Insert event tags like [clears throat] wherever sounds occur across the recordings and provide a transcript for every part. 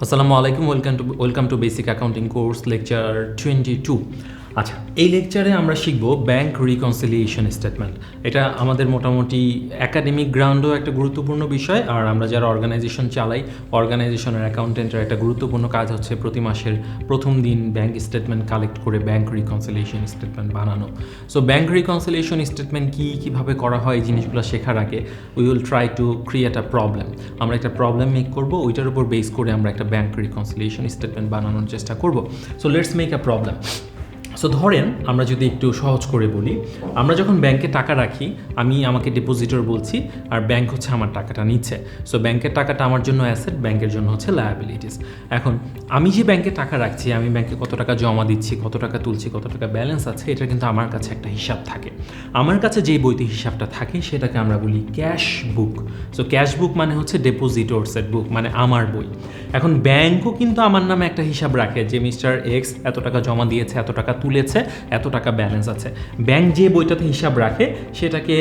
আসসালামু আলাইকুম welcome to welcome to basic accounting course lecture twenty two আচ্ছা এই লেকচারে আমরা শিখব ব্যাংক রিকনসিলিয়েশন স্টেটমেন্ট এটা আমাদের মোটামুটি একাডেমিক গ্রাউন্ডও একটা গুরুত্বপূর্ণ বিষয়, আর আমরা যারা অর্গানাইজেশন চালাই অর্গানাইজেশনের অ্যাকাউন্টেন্টের একটা গুরুত্বপূর্ণ কাজ হচ্ছে প্রতি মাসের প্রথম দিন ব্যাংক স্টেটমেন্ট কালেক্ট করে ব্যাংক রিকনসিলিয়েশন স্টেটমেন্ট বানানো। সো ব্যাংক রিকনসিলিয়েশন স্টেটমেন্ট কী, কীভাবে করা হয়, এই জিনিসগুলো শেখার আগে we will try to create a problem আমরা একটা প্রবলেম মেক করব, ওইটার উপর বেস করে আমরা একটা ব্যাংক রিকনসিলিয়েশন স্টেটমেন্ট বানানোর চেষ্টা করব। So let's make a problem so ধরেন আমরা যদি একটু সহজ করে বলি, আমরা যখন ব্যাংকে টাকা রাখি, আমি আমাকে ডিপোজিটর বলছি, আর ব্যাংক হচ্ছে আমার টাকাটা নিচ্ছে। সো ব্যাংকের টাকাটা আমার জন্য অ্যাসেট ব্যাংকের জন্য হচ্ছে লায়াবিলিটিস এখন, আমি যে ব্যাংকে টাকা রাখছি, আমি ব্যাংকে কত টাকা জমা দিচ্ছি, কত টাকা তুলছি, কত টাকা ব্যালেন্স আছে, এটা কিন্তু আমার কাছে একটা হিসাব থাকে। আমার কাছে যেই বইতে হিসাবটা থাকে, সেটাকে আমরা বলি cash book so cash book মানে হচ্ছে ডেপোজিটরসের বুক মানে আমার বই। এখন ব্যাংকও কিন্তু আমার নামে একটা হিসাব রাখে যে মিস্টার এক্স এত টাকা জমা দিয়েছে, এত টাকা তুলেছে, এত টাকা ব্যালেন্স আছে। ব্যাংক যে বইটাতে হিসাব রাখে, সেটাকে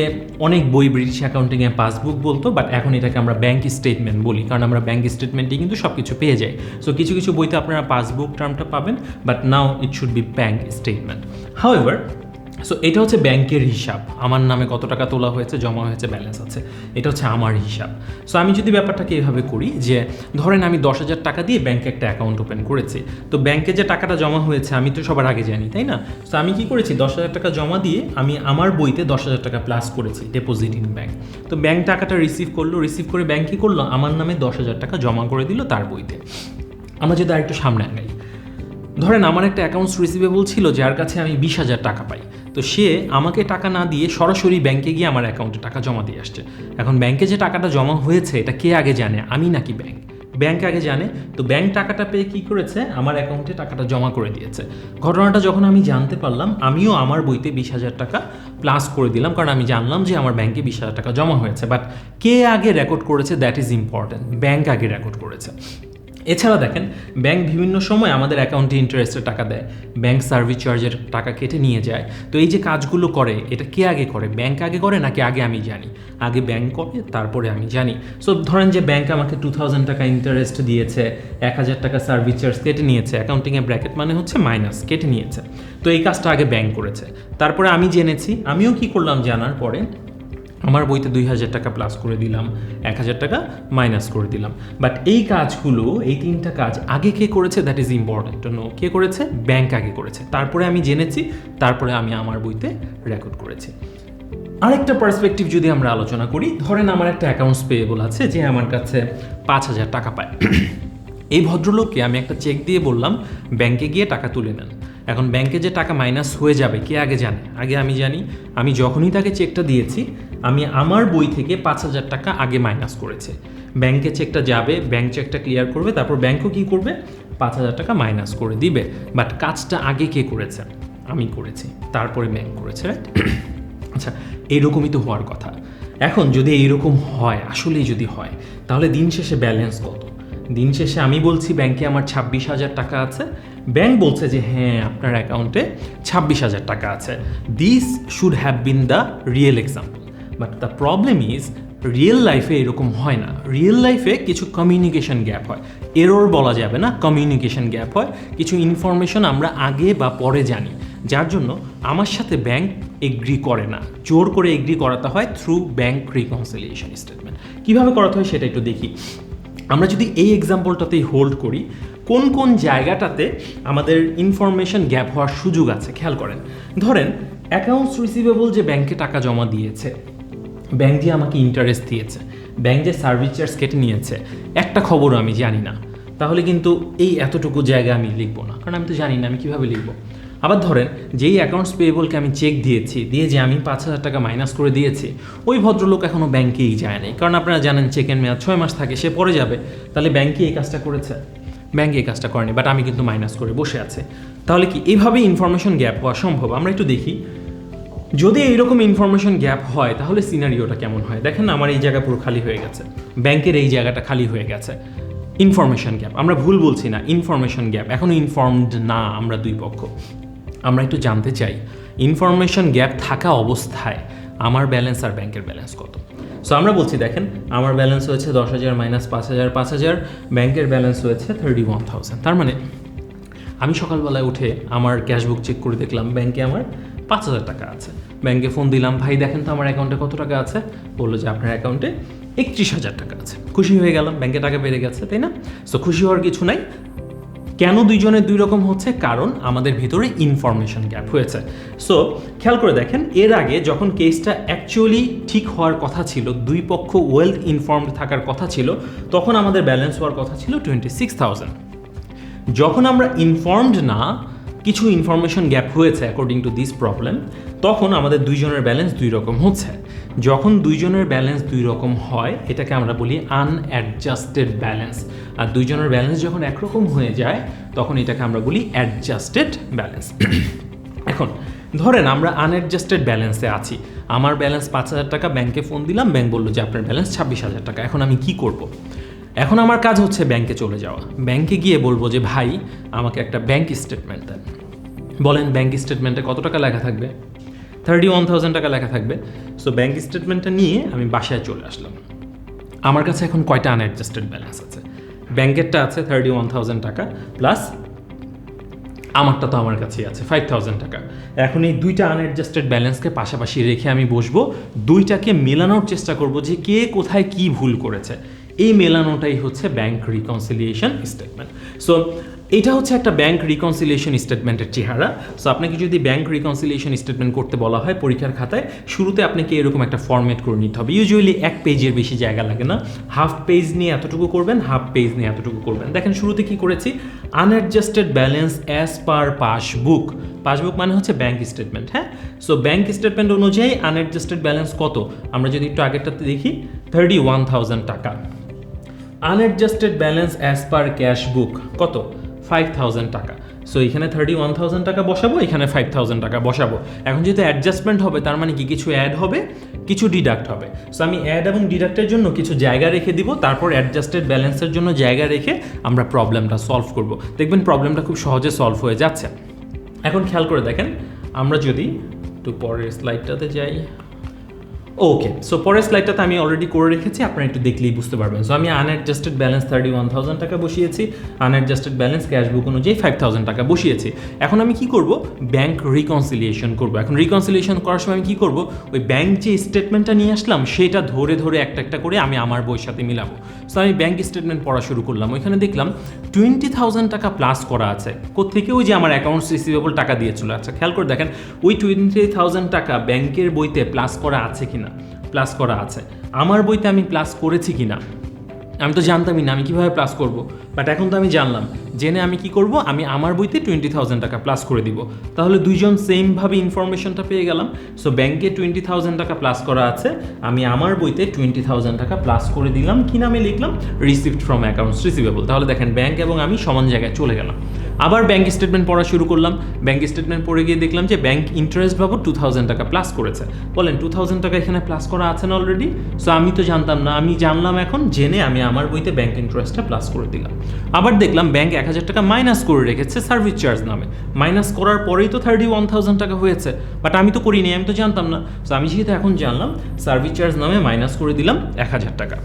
অনেক বই ব্রিটিশ অ্যাকাউন্টিংয়ে পাসবুক বলতো বাট এখন এটাকে আমরা ব্যাংক স্টেটমেন্ট বলি, কারণ আমরা ব্যাংক স্টেটমেন্টে কিন্তু সব কিছু পেয়ে যাই। সো কিছু কিছু বইতে আপনারা পাসবুক টার্মটা পাবেন but now it should be bank statement however so এটা হচ্ছে ব্যাংকের হিসাব। আমার নামে কত টাকা তোলা হয়েছে, জমা হয়েছে, ব্যালেন্স আছে। এটা হচ্ছে আমার হিসাব। সো আমি যদি ব্যাপারটাকে এভাবে করি যে, ধরেন আমি দশ হাজার টাকা দিয়ে ব্যাংকে একটা অ্যাকাউন্ট ওপেন করেছি। তো ব্যাংকে যে টাকাটা জমা হয়েছে, আমি তো সবার আগে জানি, তাই না? সো আমি কি করেছি, দশ হাজার টাকা জমা দিয়ে আমি আমার বইতে দশ হাজার টাকা প্লাস করেছি ডিপোজিট ইন ব্যাংক তো ব্যাংক টাকাটা রিসিভ করল রিসিভ করে ব্যাংক কী করল? আমার নামে দশ হাজার টাকা জমা করে দিল তার বইতে। আমরা যদি আরেকটু সামনে আগাই। ধরেন আমার একটা অ্যাকাউন্টস রিসিভেবল ছিল, যার কাছে আমি বিশ হাজার টাকা পাই। তো সে আমাকে টাকা না দিয়ে সরাসরি ব্যাংকে গিয়ে আমার অ্যাকাউন্টে টাকা জমা দিয়ে আসছে। এখন ব্যাংকে যে টাকাটা জমা হয়েছে, এটা কে আগে জানে? আমি নাকি ব্যাংক ব্যাংক আগে জানে। তো ব্যাংক টাকাটা পেয়ে কি করেছে? আমার অ্যাকাউন্টে টাকাটা জমা করে দিয়েছে। ঘটনাটা যখন আমি জানতে পারলাম, আমিও আমার বইতে বিশ হাজার টাকা প্লাস করে দিলাম, কারণ আমি জানলাম যে আমার ব্যাংকে বিশ হাজার টাকা জমা হয়েছে। বাট কে আগে রেকর্ড করেছে? দ্যাট ইজ ইম্পর্ট্যান্ট ব্যাংক আগে রেকর্ড করেছে। এছাড়া দেখেন ব্যাংক বিভিন্ন সময় আমাদের অ্যাকাউন্টে ইন্টারেস্টের টাকা দেয় ব্যাংক সার্ভিস চার্জের টাকা কেটে নিয়ে যায়। তো এই যে কাজগুলো করে, এটা কে আগে করে? ব্যাংক আগে করে নাকি আগে আমি জানি? আগে ব্যাংক করে, তারপরে আমি জানি। সো ধরেন যে ব্যাংক আমাকে টু থাউজেন্ড টাকা ইন্টারেস্ট দিয়েছে, এক হাজার টাকা সার্ভিস চার্জ কেটে নিয়েছে অ্যাকাউন্টিংয়ে ব্র্যাকেট মানে হচ্ছে মাইনাস কেটে নিয়েছে। তো এই কাজটা আগে ব্যাংক করেছে। তারপরে আমি জেনেছি, আমিও কি করলাম জানার পরে আমার বইতে দুই হাজার টাকা প্লাস করে দিলাম, এক হাজার টাকা মাইনাস করে দিলাম। বাট এই কাজগুলো, এই তিনটা কাজ আগে কে করেছে? দ্যাট ইজ ইম্পর্ট্যান্ট নো কে করেছে? ব্যাংক আগে করেছে। তারপরে আমি জেনেছি, তারপরে আমি আমার বইতে রেকর্ড করেছি। আরেকটা পার্সপেক্টিভ যদি আমরা আলোচনা করি, ধরেন আমার একটা অ্যাকাউন্টস পেয়েবল আছে, যে আমার কাছে পাঁচ হাজার টাকা পায়। এই ভদ্রলোককে আমি একটা চেক দিয়ে বললাম ব্যাংকে গিয়ে টাকা তুলে নেন। এখন ব্যাংকে যে টাকা মাইনাস হয়ে যাবে, কে আগে জানে? আগে আমি জানি, আমি যখনই তাকে চেকটা দিয়েছি, আমি আমার বই থেকে পাঁচ হাজার টাকা আগে মাইনাস করেছে। ব্যাংকে চেকটা যাবে, ব্যাংক চেকটা ক্লিয়ার করবে, তারপর ব্যাংকও কী করবে? পাঁচ হাজার টাকা মাইনাস করে দিবে। বাট কাজটা আগে কে করেছে? আমি করেছি। তারপরে ব্যাংক করেছে রাইট [coughs] আচ্ছা এইরকমই তো হওয়ার কথা। এখন যদি এইরকম হয়, আসলেই যদি হয়, তাহলে দিন শেষে ব্যালেন্স কত? দিন শেষে আমি বলছি ব্যাংকে আমার ছাব্বিশ হাজার টাকা আছে ব্যাংক বলছে যে হ্যাঁ আপনার অ্যাকাউন্টে ছাব্বিশ হাজার টাকা আছে। This should have been the real example but the problem is real লাইফে এরকম হয় না। রিয়েল লাইফে কিছু কমিউনিকেশন গ্যাপ হয়। এরর বলা যাবে না কমিউনিকেশন গ্যাপ হয়। কিছু ইনফরমেশন আমরা আগে বা পরে জানি। যার জন্য আমার সাথে ব্যাংক এগ্রি করে না। জোর করে এগ্রি করাতে হয় থ্রু ব্যাংক রিকনসিলিয়েশন স্টেটমেন্ট কীভাবে করাতে হয় সেটা একটু দেখি। আমরা যদি এই এক্সাম্পলটাতেই হোল্ড করি কোন কোন জায়গাটাতে আমাদের ইনফরমেশন গ্যাপ হওয়ার সুযোগ আছে, খেয়াল করেন। ধরেন অ্যাকাউন্টস রিসিভেবল যে ব্যাংকে টাকা জমা দিয়েছে ব্যাংক যে আমাকে ইন্টারেস্ট দিয়েছে ব্যাংক যে সার্ভিস চার্জ কেটে নিয়েছে, একটা খবরও আমি জানি না। তাহলে কিন্তু এই এতটুকু জায়গা আমি লিখব না, কারণ আমি তো জানি না আমি কীভাবে লিখব। আবার ধরেন, যেই অ্যাকাউন্টস পেয়েবলকে আমি চেক দিয়েছি, দিয়ে যে আমি পাঁচ হাজার টাকা মাইনাস করে দিয়েছি, ওই ভদ্রলোক এখনও ব্যাংকেই যায় নাই। কারণ আপনারা জানেন চেকের মেয়াদ ছয় মাস থাকে, সে পরে যাবে, তাহলে ব্যাংকে এই কাজটা করেছে। ব্যাংকে এই কাজটা করেনি বাট আমি কিন্তু মাইনাস করে বসে আছে। তাহলে কি এইভাবে ইনফরমেশন গ্যাপ হওয়া সম্ভব? আমরা একটু দেখি। যদি এইরকম ইনফরমেশন গ্যাপ হয়, তাহলে সিনারিওটা কেমন হয়? দেখেন আমার এই জায়গা পুরো খালি হয়ে গেছে। ব্যাংকের এই জায়গাটা খালি হয়ে গেছে। ইনফরমেশন গ্যাপ আমরা ভুল বলছি না ইনফরমেশন গ্যাপ এখনও ইনফর্মড না আমরা দুই পক্ষ। আমরা একটু জানতে চাই ইনফরমেশন গ্যাপ থাকা অবস্থায় আমার ব্যালেন্স আর ব্যাংকের ব্যালেন্স কত? সো আমরা বলছি, দেখেন, আমার ব্যালেন্স হয়েছে দশ হাজার মাইনাস পাঁচ হাজার পাঁচ হাজার, ব্যাংকের ব্যালেন্স হয়েছে থার্টি ওয়ান থাউজেন্ড তার মানে আমি সকালবেলায় উঠে আমার ক্যাশবুক চেক করে দেখলাম, ব্যাংকে আমার পাঁচ হাজার টাকা আছে। ব্যাংকে ফোন দিলাম, ভাই, দেখেন তো আমার অ্যাকাউন্টে কত টাকা আছে? বলল যে, আপনার অ্যাকাউন্টে একত্রিশ হাজার টাকা আছে। খুশি হয়ে গেলাম, ব্যাংকে টাকা বেড়ে গেছে, তাই না? সো খুশি হওয়ার কিছু নাই। কেন দুইজনের দুই রকম হচ্ছে? কারণ আমাদের ভিতরে ইনফরমেশন গ্যাপ হয়েছে। সো খেয়াল করে দেখেন, এর আগে যখন কেসটা অ্যাকচুয়ালি ঠিক হওয়ার কথা ছিল, দুই পক্ষ ওয়েলথ ইনফর্মড থাকার কথা ছিল, তখন আমাদের ব্যালেন্স হওয়ার কথা ছিল টোয়েন্টি সিক্স থাউজেন্ড যখন আমরা ইনফর্মড না, কিছু ইনফরমেশন গ্যাপ হয়েছে অ্যাকর্ডিং টু দিস প্রবলেম তখন আমাদের দুইজনের ব্যালেন্স দুই রকম হচ্ছে। যখন দুইজনের ব্যালেন্স দুই রকম হয়, এটাকে আমরা বলি আনঅ্যাডজাস্টেড ব্যালেন্স আর দুইজনের ব্যালেন্স যখন একরকম হয়ে যায়, তখন এটাকে আমরা বলি অ্যাডজাস্টেড ব্যালেন্স [clears throat] এখন, ধরেন আমরা আনঅ্যাডজাস্টেড ব্যালেন্সে আছি। আমার ব্যালেন্স পাঁচ হাজার টাকা ব্যাংকে ফোন দিলাম ব্যাংক বলল যে আপনার ব্যালেন্স ছাব্বিশ হাজার টাকা, এখন আমি কি করব? এখন আমার কাজ হচ্ছে ব্যাংকে চলে যাওয়া। ব্যাংকে গিয়ে বলব যে, ভাই, আমাকে একটা ব্যাংক স্টেটমেন্ট দেন। বলেন ব্যাংক স্টেটমেন্টে কত টাকা লেখা থাকবে? থার্টি ওয়ান থাউজেন্ড টাকা লেখা থাকবে। সো ব্যাংক স্টেটমেন্টটা নিয়ে আমি বাসায় চলে আসলাম। আমার কাছে এখন কয়টা আনঅ্যাডজাস্টেড ব্যালেন্স আছে? ব্যাংকেরটা আছে থার্টি ওয়ান থাউজেন্ড টাকা প্লাস আমারটা তো আমার কাছেই আছে ফাইভ থাউজেন্ড টাকা। এখন এই দুইটা আনঅ্যাডজাস্টেড ব্যালেন্সকে পাশাপাশি রেখে আমি বসবো, দুইটাকে মেলানোর চেষ্টা করব যে কে কোথায় কি ভুল করেছে। এই মেলানোটাই হচ্ছে ব্যাংক রিকনসিলিয়েশন স্টেটমেন্ট সো এটা হচ্ছে একটা ব্যাংক রিকনসিলিয়েশন স্টেটমেন্টের চেহারা। সো আপনাকে যদি ব্যাংক রিকনসিলিয়েশন স্টেটমেন্ট করতে বলা হয় পরীক্ষার খাতায়, শুরুতে আপনাকে এরকম একটা ফর্মেট করে নিতে হবে। ইউজুয়ালি এক পেজের বেশি জায়গা লাগে না। হাফ পেজ নিয়ে এতটুকু করবেন হাফ পেজ নিয়ে এতটুকু করবেন। দেখেন, শুরুতে কি করেছি? Unadjusted balance as per passbook passbook মানে হচ্ছে ব্যাংক স্টেটমেন্ট হ্যাঁ? সো ব্যাংক স্টেটমেন্ট অনুযায়ী আনঅ্যাডজাস্টেড ব্যালেন্স কত? আমরা যদি একটু আগেরটাতে দেখি থার্টি ওয়ান থাউজেন্ড টাকা। Unadjusted balance as per cash book কত? ফাইভ থাউজেন্ড টাকা। সো এখানে থার্টি ওয়ান থাউজেন্ড টাকা বসাবো, এখানে ফাইভ থাউজেন্ড টাকা বসাবো। এখন যেহেতু অ্যাডজাস্টমেন্ট হবে, তার মানে কি? কিছু অ্যাড হবে, কিছু ডিডাক্ট হবে। সো আমি অ্যাড এবং ডিডাক্টের জন্য কিছু জায়গা রেখে দিব, তারপর অ্যাডজাস্টেড ব্যালেন্সের জন্য জায়গা রেখে আমরা প্রবলেমটা সলভ করব। দেখবেন প্রবলেমটা খুব সহজে সলভ হয়ে যাচ্ছে। এখন খেয়াল করে দেখেন, আমরা যদি একটু পরের স্লাইডটাতে যাই। ওকে সো পরের স্লাইডটাতে আমি অলরেডি করে রেখেছি, আপনারা একটু দেখলেই বুঝতে পারবেন। সো আমি unadjusted balance thirty one thousand টাকা বসিয়েছি আনঅ্যাডজাস্টেড ব্যালেন্স ক্যাশ বুক অনুযায়ী ফাইভ থাউজেন্ড টাকা বসিয়েছি। এখন আমি কি করব? ব্যাংক রিকনসিলিয়েশন করব। এখন রিকনসিলিয়েশন করার সময় আমি কি করব? ওই ব্যাংক যে স্টেটমেন্টটা নিয়ে আসলাম, সেটা ধরে ধরে একটা একটা করে আমি আমার বইয়ের সাথে মিলাবো। সো আমি ব্যাংক স্টেটমেন্ট পড়া শুরু করলাম। ওইখানে দেখলাম টোয়েন্টি থাউজেন্ড টাকা প্লাস করা আছে। কোথেকে ওই যে আমার অ্যাকাউন্টস রিসিভেবল টাকা দিয়েছিল? আচ্ছা খেয়াল করে দেখেন, ওই টোয়েন্টি থাউজেন্ড টাকা ব্যাংকের বইতে প্লাস করা আছে কিনা? প্লাস করা আছে। আমার বইতে আমি প্লাস করেছি কি না আমি তো জানতামই না আমি কীভাবে প্লাস করব। বাট এখন তো আমি জানলাম। জেনে আমি কি করব? আমি আমার বইতে টোয়েন্টি থাউজেন্ড টাকা প্লাস করে দিব। তাহলে দুইজন সেমভাবে ইনফরমেশনটা পেয়ে গেলাম। সো ব্যাংকে টোয়েন্টি থাউজেন্ড টাকা প্লাস করা আছে। আমি আমার বইতে টোয়েন্টি থাউজেন্ড টাকা প্লাস করে দিলাম। কি নামে লিখলাম? রিসিভড ফ্রম অ্যাকাউন্টস রিসিভেবল তাহলে দেখেন ব্যাংক এবং আমি সমান জায়গায় চলে গেলাম। আবার ব্যাংক স্টেটমেন্ট পড়া শুরু করলাম। ব্যাংক স্টেটমেন্ট পড়ে গিয়ে দেখলাম যে ব্যাঙ্ক ইন্টারেস্ট বাবদ টু থাউজেন্ড টাকা প্লাস করেছে। বলেন টু থাউজেন্ড টাকা এখানে প্লাস করা আছে না অলরেডি সো আমি তো জানতাম না। আমি জানলাম এখন, জেনে আমি আমার বইতে ব্যাংক ইন্টারেস্টটা প্লাস করে দিলাম। আবার দেখলাম ব্যাঙ্ক এক হাজার টাকা মাইনাস করে রেখেছে সার্ভিস চার্জ নামে। মাইনাস করার পরেই তো থার্টি ওয়ান থাউজেন্ড টাকা হয়েছে। বাট আমি তো করিনি, আমি তো জানতাম না। সো আমি যেহেতু এখন জানলাম সার্ভিস চার্জ নামে মাইনাস করে দিলাম এক হাজার টাকা।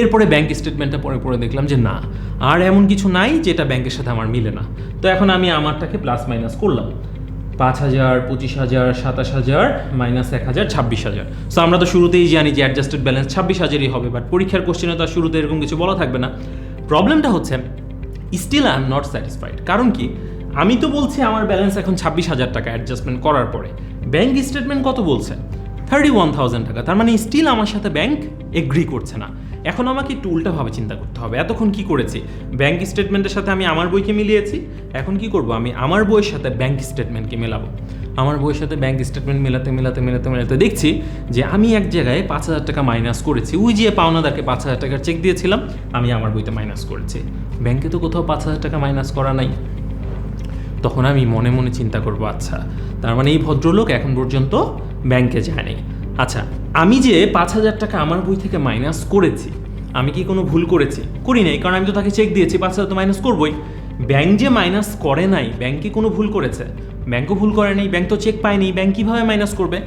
এরপরে ব্যাংক স্টেটমেন্টটা পরে পরে দেখলাম যে না, আর এমন কিছু নাই যেটা ব্যাংকের সাথে আমার মিলে না। তো এখন আমি আমারটাকে প্লাস মাইনাস করলাম। পাঁচ হাজার, পঁচিশ হাজার, সাতাশ হাজার মাইনাস এক হাজার, ছাব্বিশ হাজার। সো আমরা তো শুরুতেই জানি যে অ্যাডজাস্টেড ব্যালেন্স ছাব্বিশ হাজারই হবে বাট পরীক্ষার কোশ্চেনে তো শুরুতে এরকম কিছু বলা থাকবে না। প্রবলেমটা হচ্ছে still I am not satisfied কারণ কি? আমি তো বলছি আমার ব্যালেন্স এখন ছাব্বিশ হাজার টাকা অ্যাডজাস্টমেন্ট করার পরে। ব্যাংক স্টেটমেন্ট কত বলছে? থার্টি ওয়ান থাউজেন্ড টাকা। তার মানে স্টিল আমার সাথে ব্যাংক এগ্রি করছে না। এখন আমাকে একটু উল্টাভাবে চিন্তা করতে হবে। এতক্ষণ কি করেছি? ব্যাংক স্টেটমেন্টের সাথে আমি আমার বইকে মিলিয়েছি। এখন কি করব? আমি আমার বইয়ের সাথে ব্যাংক স্টেটমেন্টকে মেলাবো। আমার বইয়ের সাথে ব্যাংক স্টেটমেন্ট মেলাতে মেলাতে মেলাতে মেলাতে দেখছি যে আমি এক জায়গায় পাঁচ হাজার টাকা মাইনাস করেছি। ওই যে পাওনাদারকে পাঁচ হাজার টাকার চেক দিয়েছিলাম, আমি আমার বইতে মাইনাস করেছি। ব্যাংকে তো কোথাও পাঁচ হাজার টাকা মাইনাস করা নাই। তখন আমি মনে মনে চিন্তা করব আচ্ছা তার মানে এই ভদ্রলোক এখন পর্যন্ত ব্যাংকে যায়নি। আচ্ছা আমি যে পাঁচ হাজার টাকা আমার বই থেকে মাইনাস করেছি, আমি কি কোনো ভুল করেছি? করি নাই, কারণ আমি তো তাকে চেক দিয়েছি, পাঁচ হাজার তো মাইনাস করবোই। ব্যাংক যে মাইনাস করে নাই ব্যাংক কি কোনো ভুল করেছে? ব্যাংকও ভুল করে নাই ব্যাংক তো চেক পায়নি ব্যাংক কীভাবে মাইনাস করবে?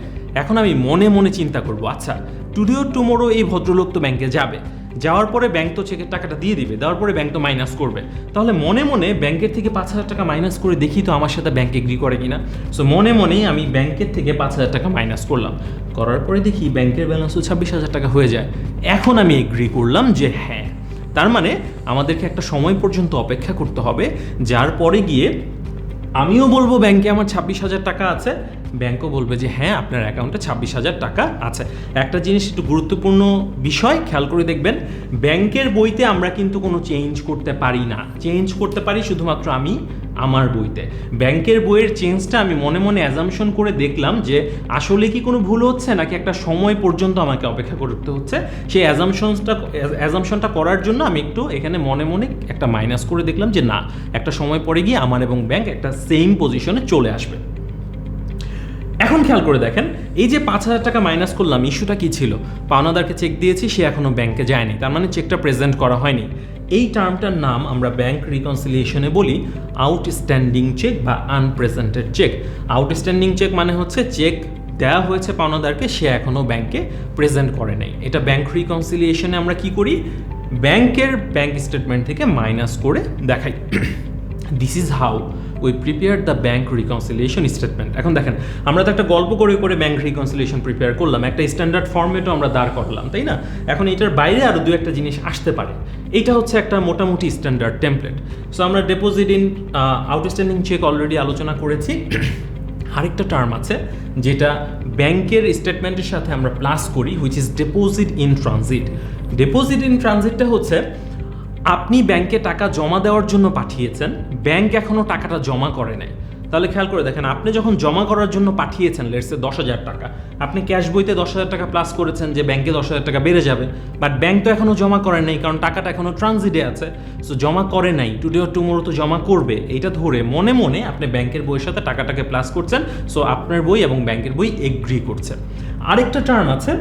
এখন আমি মনে মনে চিন্তা করব আচ্ছা টুডেও টুমোরো এই ভদ্রলোক তো ব্যাংকে যাবে। যাওয়ার পরে ব্যাংক তো চেকের টাকাটা দিয়ে দিবে, দেওয়ার পরে ব্যাংক তো মাইনাস করবে। তাহলে মনে মনে ব্যাংকের থেকে পাঁচ হাজার টাকা মাইনাস করে দেখি তো আমার সাথে ব্যাংক এগ্রি করে কিনা। সো মনে মনেই আমি ব্যাংকের থেকে পাঁচ হাজার টাকা মাইনাস করলাম। করার পরে দেখি ব্যাংকের ব্যালেন্সও ছাব্বিশ হাজার টাকা হয়ে যায়। এখন আমি এগ্রি করলাম যে হ্যাঁ তার মানে আমাদেরকে একটা সময় পর্যন্ত অপেক্ষা করতে হবে, যার পরে গিয়ে আমিও বলব ব্যাংকে আমার ছাব্বিশ হাজার টাকা আছে। ব্যাংকও বলবে যে হ্যাঁ আপনার অ্যাকাউন্টে ছাব্বিশ হাজার টাকা আছে। একটা জিনিস একটু গুরুত্বপূর্ণ বিষয়, খেয়াল করে দেখবেন, ব্যাংকের বইতে আমরা কিন্তু কোনো চেঞ্জ করতে পারি না। চেঞ্জ করতে পারি শুধুমাত্র আমি আমার বইতে। ব্যাংকের বইয়ের চেঞ্জটা আমি মনে মনে অ্যাজামশন করে দেখলাম যে আসলে কি কোনো ভুল হচ্ছে নাকি একটা সময় পর্যন্ত আমাকে অপেক্ষা করতে হচ্ছে। সেই অ্যাজামশনসটা অ্যাজামশনটা করার জন্য আমি একটু এখানে মনে মনে একটা মাইনাস করে দেখলাম যে না, একটা সময় পরে গিয়ে আমার এবং ব্যাংক একটা সেম পজিশনে চলে আসবে। এখন খেয়াল করে দেখেন, এই যে পাঁচ হাজার টাকা মাইনাস করলাম ইস্যুটা কি ছিল? পাওনাদারকে চেক দিয়েছি, সে এখনও ব্যাংকে যায়নি। তার মানে চেকটা প্রেজেন্ট করা হয়নি। এই টার্মটার নাম আমরা ব্যাংক রিকনসিলিয়েশনে বলি আউটস্ট্যান্ডিং চেক বা আনপ্রেজেন্টেড চেক আউটস্ট্যান্ডিং চেক মানে হচ্ছে চেক দেওয়া হয়েছে পাওনাদারকে, সে এখনও ব্যাংকে প্রেজেন্ট করে নাই। এটা ব্যাংক রিকনসিলিয়েশনে আমরা কি করি? ব্যাংকের ব্যাংক স্টেটমেন্ট থেকে মাইনাস করে দেখাই। This is how we prepare the bank reconciliation statement এখন দেখেন, আমরা তো একটা গল্প করে করে ব্যাংক রিকনসিলিয়েশন প্রিপেয়ার করলাম, একটা স্ট্যান্ডার্ড ফর্মেটও আমরা দাঁড় করলাম, তাই না? এখন এটার বাইরে আরও দু একটা জিনিস আসতে পারে। এইটা হচ্ছে একটা মোটামুটি স্ট্যান্ডার্ড টেমপ্লেট সো আমরা deposit in outstanding cheque already আলোচনা করেছি। আরেকটা টার্ম আছে, যেটা ব্যাংকের স্টেটমেন্টের সাথে আমরা প্লাস করি which is deposit in transit deposit in ট্রানজিটটা হচ্ছে আপনি ব্যাংকে টাকা জমা দেওয়ার জন্য পাঠিয়েছেন, ব্যাংক এখনও টাকাটা জমা করে নাই। তাহলে খেয়াল করে দেখেন, আপনি যখন জমা করার জন্য পাঠিয়েছেন লেটসে দশ হাজার টাকা, আপনি ক্যাশ বইতে দশ হাজার টাকা প্লাস করেছেন যে ব্যাংকে দশ হাজার টাকা বেড়ে যাবে বাট ব্যাংক তো এখনও জমা করে নাই, কারণ টাকাটা এখনও ট্রানজিটে আছে সো জমা করে নাই টুডে টুমোরো তো জমা করবে, এইটা ধরে মনে মনে আপনি ব্যাংকের বইয়ের সাথে টাকাটাকে প্লাস করছেন সো আপনার বই এবং ব্যাংকের বই এগ্রি করছে আরেকটা টার্ম আছে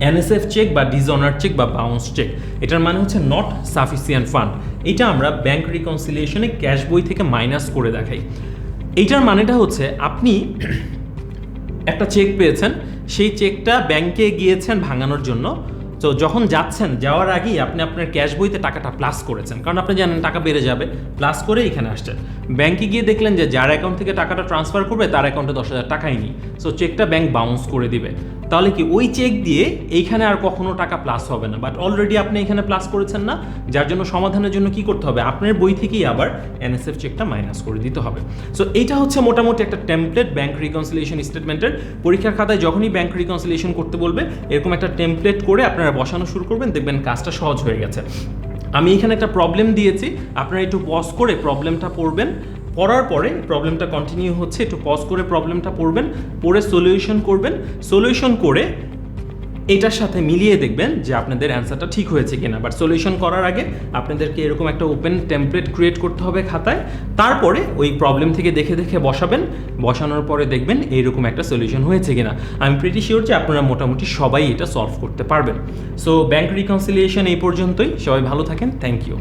এনএসএফ চেক বা ডিজঅনার চেক বা বাউন্স চেক এটার মানে হচ্ছে নট সাফিসিয়েন্ট ফান্ড এটা আমরা ব্যাংক রিকনসিলিয়েশনে ক্যাশ বই থেকে মাইনাস করে দেখাই। এইটার মানেটা হচ্ছে আপনি একটা চেক পেয়েছেন, সেই চেকটা ব্যাংকে গিয়েছেন ভাঙানোর জন্য। তো যখন যাচ্ছেন, যাওয়ার আগেই আপনি আপনার ক্যাশ বইতে টাকাটা প্লাস করেছেন। কারণ আপনি জানেন টাকা বেড়ে যাবে প্লাস করে এখানে আসছেন। ব্যাংকে গিয়ে দেখলেন যে যার অ্যাকাউন্ট থেকে টাকাটা ট্রান্সফার করবে, তার অ্যাকাউন্টে দশ হাজার টাকাই নেই। সো চেকটা ব্যাংক বাউন্স করে দিবে। তাহলে কি ওই চেক দিয়ে এইখানে আর কখনো টাকা প্লাস হবে না? বাট অলরেডি আপনি এখানে প্লাস করেছেন না, যার জন্য সমাধানের জন্য কি করতে হবে? আপনার বই থেকেই আবার এনএসএফ চেকটা মাইনাস করে দিতে হবে। সো এইটা হচ্ছে মোটামুটি একটা টেমপ্লেট ব্যাংক রিকনসিলিয়েশন স্টেটমেন্টের পরীক্ষার খাতায় যখনই ব্যাংক রিকনসিলিয়েশন করতে বলবে, এরকম একটা টেমপ্লেট করে আপনারা বসানো শুরু করবেন, দেখবেন কাজটা সহজ হয়ে গেছে। আমি এখানে একটা প্রবলেম দিয়েছি, আপনারা একটু পজ করে প্রবলেমটা পড়বেন পড়ার পরে প্রবলেমটা কন্টিনিউ হচ্ছে, একটু পজ করে প্রবলেমটা পড়বেন, পড়ে সলিউশন করবেন। সলিউশন করে এটার সাথে মিলিয়ে দেখবেন যে আপনাদের অ্যান্সারটা ঠিক হয়েছে কিনা। বাট সলিউশন করার আগে আপনাদেরকে এরকম একটা ওপেন টেমপ্লেট ক্রিয়েট করতে হবে খাতায়। তারপরে ওই প্রবলেম থেকে দেখে দেখে বসাবেন। বসানোর পরে দেখবেন এইরকম একটা সলিউশন হয়েছে কিনা। আমি প্রিটি শিওর যে আপনারা মোটামুটি সবাই এটা সলভ করতে পারবেন। সো ব্যাংক রিকনসিলিয়েশন এই পর্যন্তই। সবাই ভালো থাকেন। Thank you